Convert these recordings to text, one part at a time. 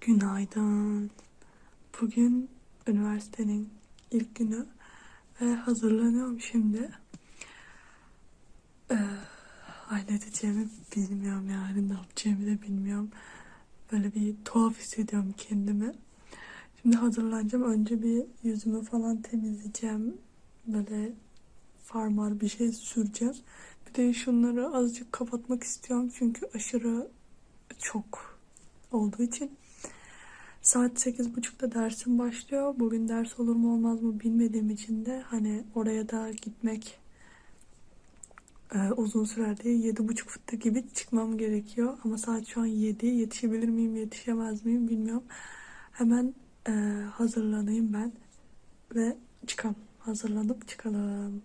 Günaydın. Bugün üniversitenin ilk günü ve hazırlanıyorum şimdi. Ee, halledeceğimi bilmiyorum yani ne yapacağımı da bilmiyorum. Böyle bir tuhaf hissediyorum kendimi. Şimdi hazırlanacağım. Önce bir yüzümü falan temizleyeceğim. Böyle farmar bir şey süreceğim. Bir de şunları azıcık kapatmak istiyorum. Çünkü aşırı çok olduğu için. Saat 8.30'da dersim başlıyor. Bugün ders olur mu olmaz mı bilmediğim için de hani oraya da gitmek e, uzun sürer diye 7.30 gibi çıkmam gerekiyor. Ama saat şu an 7. Yetişebilir miyim yetişemez miyim bilmiyorum. Hemen e, hazırlanayım ben ve çıkalım. Hazırlanıp çıkalım.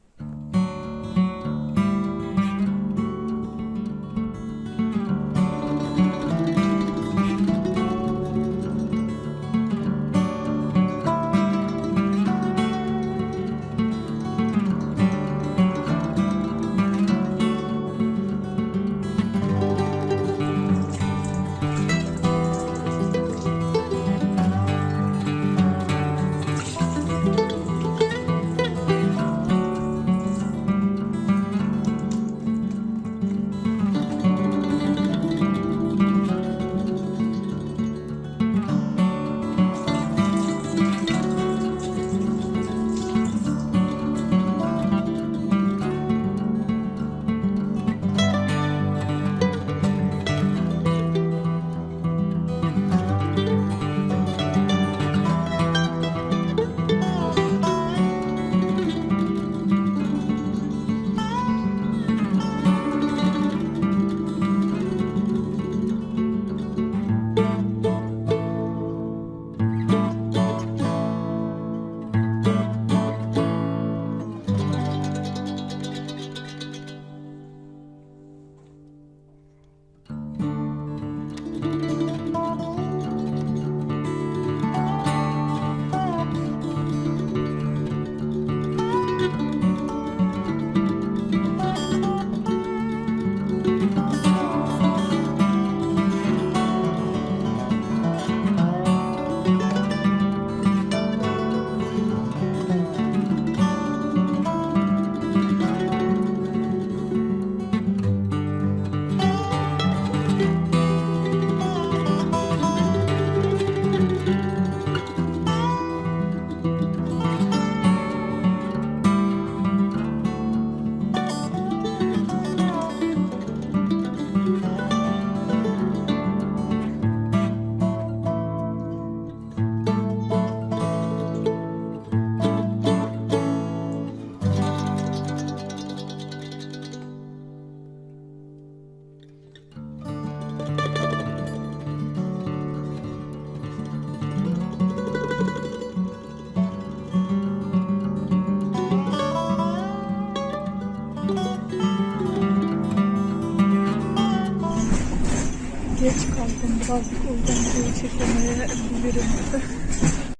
Geç kaldım birazcık o yüzden videoyu çekemeyebilirim.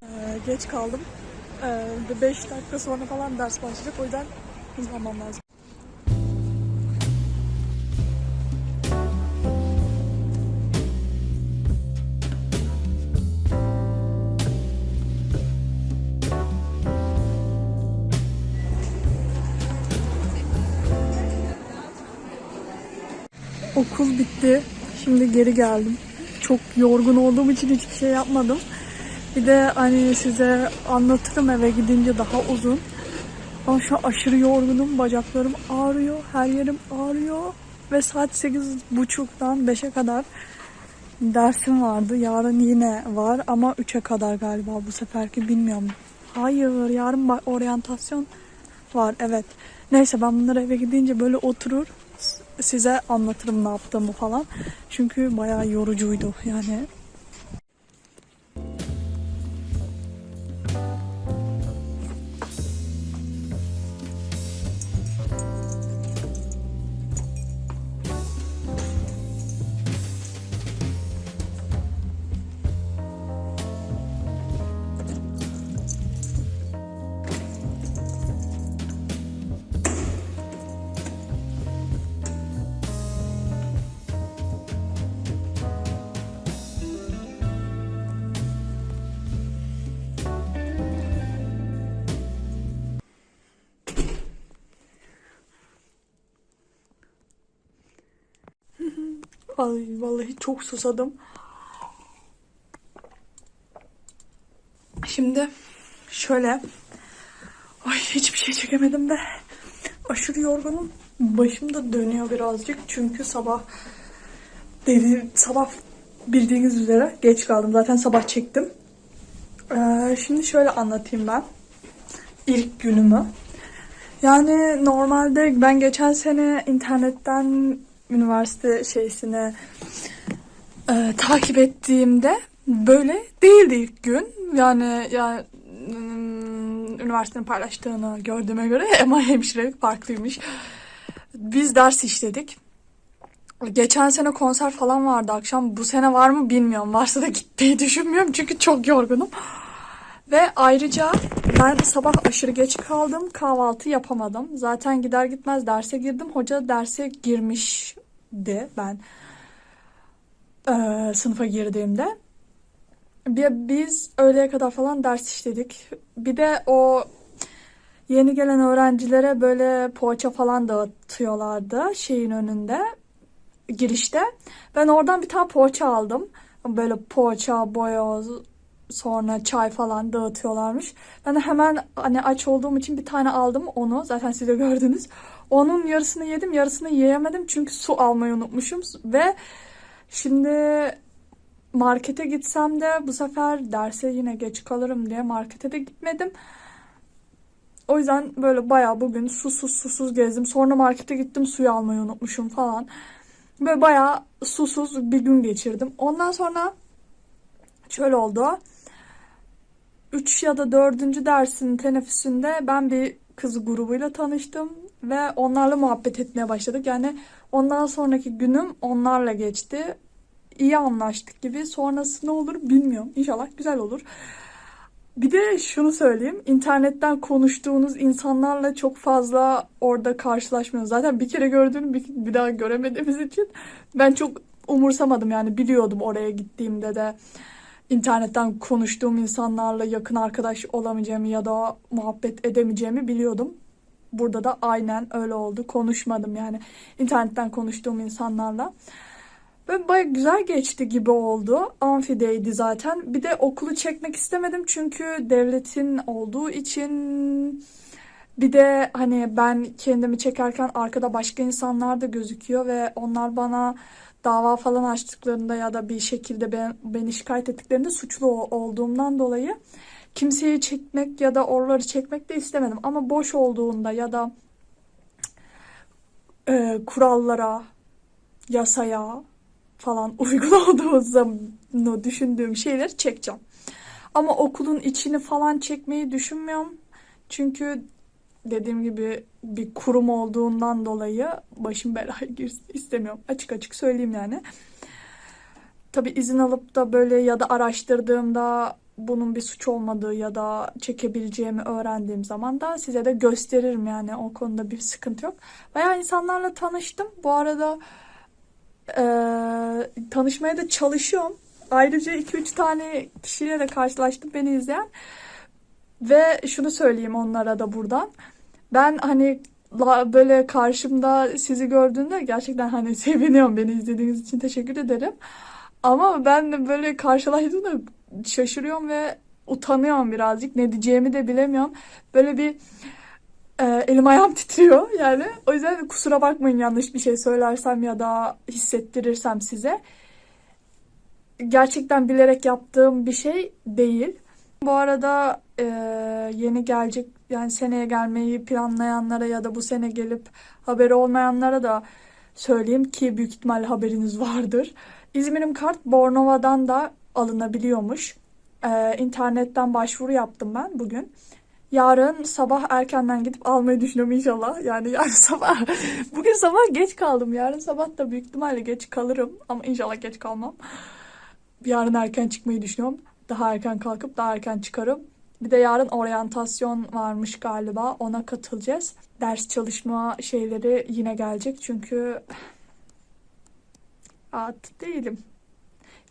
ee, geç kaldım. 5 dakika sonra falan ders başlayacak o yüzden hızlanmam lazım. Okul bitti. Şimdi geri geldim. Çok yorgun olduğum için hiçbir şey yapmadım. Bir de hani size anlatırım eve gidince daha uzun. Ama şu an aşırı yorgunum. Bacaklarım ağrıyor. Her yerim ağrıyor. Ve saat 8.30'dan 5'e kadar dersim vardı. Yarın yine var ama 3'e kadar galiba bu seferki bilmiyorum. Hayır yarın oryantasyon var evet. Neyse ben bunları eve gidince böyle oturur size anlatırım ne yaptığımı falan. Çünkü bayağı yorucuydu yani. Ay vallahi çok susadım. Şimdi şöyle ay hiçbir şey çekemedim de aşırı yorgunum. Başım da dönüyor birazcık çünkü sabah dedi sabah bildiğiniz üzere geç kaldım. Zaten sabah çektim. Ee, şimdi şöyle anlatayım ben ilk günümü. Yani normalde ben geçen sene internetten üniversite şeysine e, takip ettiğimde böyle değildi ilk gün. Yani ya hmm, üniversitenin paylaştığını gördüğüme göre ama hemşirelik farklıymış. Biz ders işledik. Geçen sene konser falan vardı akşam. Bu sene var mı bilmiyorum. Varsa da gitmeyi düşünmüyorum çünkü çok yorgunum. Ve ayrıca ben sabah aşırı geç kaldım. Kahvaltı yapamadım. Zaten gider gitmez derse girdim. Hoca derse girmişti ben eee, sınıfa girdiğimde. Bir, biz öğleye kadar falan ders işledik. Bir de o yeni gelen öğrencilere böyle poğaça falan dağıtıyorlardı şeyin önünde girişte. Ben oradan bir tane poğaça aldım. Böyle poğaça, boyoz, sonra çay falan dağıtıyorlarmış. Ben de hemen hani aç olduğum için bir tane aldım onu. Zaten siz de gördünüz. Onun yarısını yedim, yarısını yiyemedim çünkü su almayı unutmuşum ve şimdi markete gitsem de bu sefer derse yine geç kalırım diye markete de gitmedim. O yüzden böyle bayağı bugün susuz susuz gezdim. Sonra markete gittim suyu almayı unutmuşum falan. Böyle bayağı susuz bir gün geçirdim. Ondan sonra şöyle oldu. 3 ya da 4. dersin teneffüsünde ben bir kız grubuyla tanıştım ve onlarla muhabbet etmeye başladık. Yani ondan sonraki günüm onlarla geçti. İyi anlaştık gibi. Sonrası ne olur bilmiyorum. İnşallah güzel olur. Bir de şunu söyleyeyim. internetten konuştuğunuz insanlarla çok fazla orada karşılaşmıyoruz. Zaten bir kere gördüğünü bir, bir daha göremediğimiz için ben çok umursamadım yani biliyordum oraya gittiğimde de internetten konuştuğum insanlarla yakın arkadaş olamayacağımı ya da muhabbet edemeyeceğimi biliyordum. Burada da aynen öyle oldu. Konuşmadım yani internetten konuştuğum insanlarla. Böyle baya güzel geçti gibi oldu. Amfideydi zaten. Bir de okulu çekmek istemedim çünkü devletin olduğu için bir de hani ben kendimi çekerken arkada başka insanlar da gözüküyor ve onlar bana dava falan açtıklarında ya da bir şekilde ben, beni şikayet ettiklerinde suçlu olduğumdan dolayı kimseyi çekmek ya da oraları çekmek de istemedim. Ama boş olduğunda ya da e, kurallara, yasaya falan olduğunu düşündüğüm şeyleri çekeceğim. Ama okulun içini falan çekmeyi düşünmüyorum. Çünkü dediğim gibi bir kurum olduğundan dolayı başım belaya girsin istemiyorum. Açık açık söyleyeyim yani. Tabi izin alıp da böyle ya da araştırdığımda bunun bir suç olmadığı ya da çekebileceğimi öğrendiğim zaman da size de gösteririm yani o konuda bir sıkıntı yok. Bayağı insanlarla tanıştım. Bu arada e, tanışmaya da çalışıyorum. Ayrıca 2-3 tane kişiyle de karşılaştım beni izleyen. Ve şunu söyleyeyim onlara da buradan. Ben hani böyle karşımda sizi gördüğümde gerçekten hani seviniyorum beni izlediğiniz için teşekkür ederim. Ama ben böyle karşılaştığımda şaşırıyorum ve utanıyorum birazcık. Ne diyeceğimi de bilemiyorum. Böyle bir e, elim ayağım titriyor yani. O yüzden kusura bakmayın yanlış bir şey söylersem ya da hissettirirsem size. Gerçekten bilerek yaptığım bir şey değil. Bu arada e, yeni gelecek yani seneye gelmeyi planlayanlara ya da bu sene gelip haberi olmayanlara da söyleyeyim ki büyük ihtimal haberiniz vardır. İzmir'im kart Bornova'dan da alınabiliyormuş. Ee, internetten başvuru yaptım ben bugün. Yarın sabah erkenden gidip almayı düşünüyorum inşallah. Yani yarın sabah. Bugün sabah geç kaldım. Yarın sabah da büyük ihtimalle geç kalırım. Ama inşallah geç kalmam. Yarın erken çıkmayı düşünüyorum. Daha erken kalkıp daha erken çıkarım. Bir de yarın oryantasyon varmış galiba. Ona katılacağız. Ders çalışma şeyleri yine gelecek. Çünkü rahat değilim.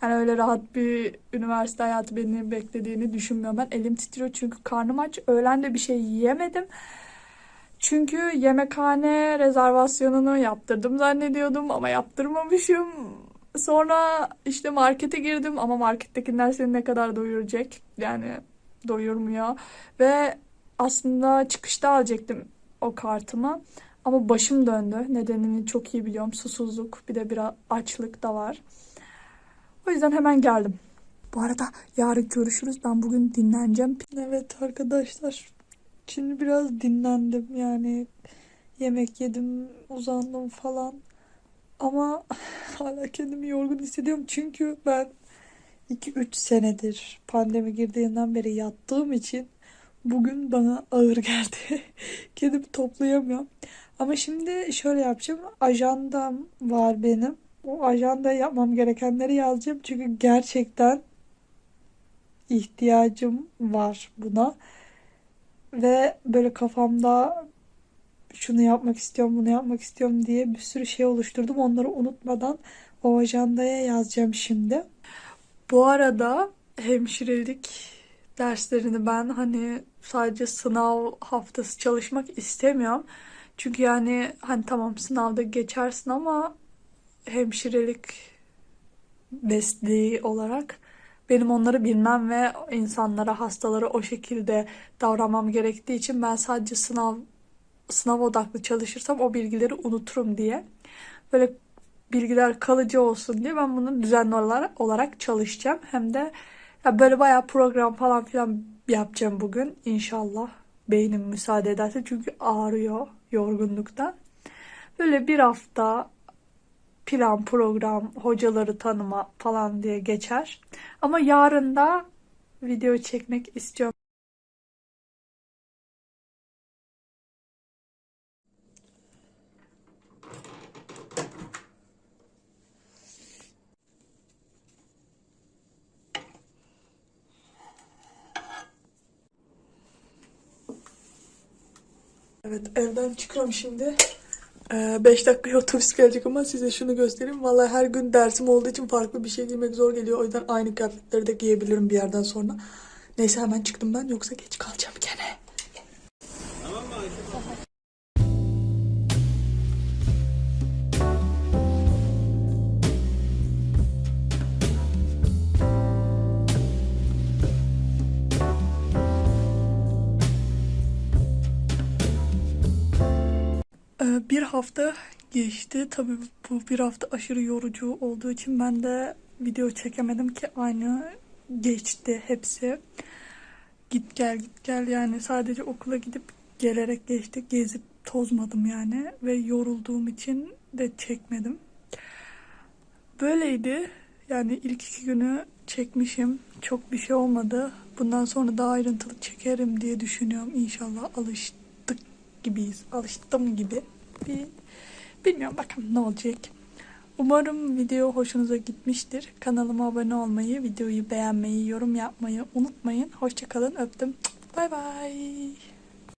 Yani öyle rahat bir üniversite hayatı beni beklediğini düşünmüyorum. Ben elim titriyor çünkü karnım aç. Öğlen de bir şey yiyemedim. Çünkü yemekhane rezervasyonunu yaptırdım zannediyordum ama yaptırmamışım. Sonra işte markete girdim ama markettekiler seni ne kadar doyuracak? Yani doyurmuyor. Ve aslında çıkışta alacaktım o kartımı. Ama başım döndü. Nedenini çok iyi biliyorum. Susuzluk bir de biraz açlık da var. O yüzden hemen geldim. Bu arada yarın görüşürüz. Ben bugün dinleneceğim. Evet arkadaşlar. Şimdi biraz dinlendim. Yani yemek yedim, uzandım falan. Ama hala kendimi yorgun hissediyorum. Çünkü ben 2-3 senedir pandemi girdiğinden beri yattığım için bugün bana ağır geldi. Kendimi toplayamıyorum. Ama şimdi şöyle yapacağım. Ajandam var benim. O ajanda yapmam gerekenleri yazacağım. Çünkü gerçekten ihtiyacım var buna. Ve böyle kafamda şunu yapmak istiyorum, bunu yapmak istiyorum diye bir sürü şey oluşturdum. Onları unutmadan o ajandaya yazacağım şimdi. Bu arada hemşirelik derslerini ben hani sadece sınav haftası çalışmak istemiyorum. Çünkü yani hani tamam sınavda geçersin ama hemşirelik mesleği olarak benim onları bilmem ve insanlara, hastalara o şekilde davranmam gerektiği için ben sadece sınav sınav odaklı çalışırsam o bilgileri unuturum diye. Böyle bilgiler kalıcı olsun diye ben bunu düzenli olarak, çalışacağım. Hem de ya böyle bayağı program falan filan yapacağım bugün inşallah. Beynim müsaade ederse çünkü ağrıyor yorgunluktan. Böyle bir hafta plan, program, hocaları tanıma falan diye geçer. Ama yarın da video çekmek istiyorum. Evet evden çıkıyorum şimdi. 5 dakikaya otobüs gelecek ama size şunu göstereyim. Vallahi her gün dersim olduğu için farklı bir şey giymek zor geliyor. O yüzden aynı kıyafetleri de giyebilirim bir yerden sonra. Neyse hemen çıktım ben yoksa geç kalacağım Bir hafta geçti. Tabii bu bir hafta aşırı yorucu olduğu için ben de video çekemedim ki aynı geçti hepsi. Git gel git gel yani sadece okula gidip gelerek geçti. Gezip tozmadım yani ve yorulduğum için de çekmedim. Böyleydi. Yani ilk iki günü çekmişim. Çok bir şey olmadı. Bundan sonra daha ayrıntılı çekerim diye düşünüyorum. İnşallah alıştık gibiyiz. Alıştım gibi. Bir bilmiyorum bakalım ne olacak. Umarım video hoşunuza gitmiştir. Kanalıma abone olmayı, videoyu beğenmeyi, yorum yapmayı unutmayın. Hoşçakalın. Öptüm. Bay bay.